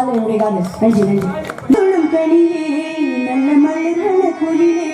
காதல் என்னுடைய காதல் நன்றி நன்றி கனியே நல்ல மலர்கள குயிலே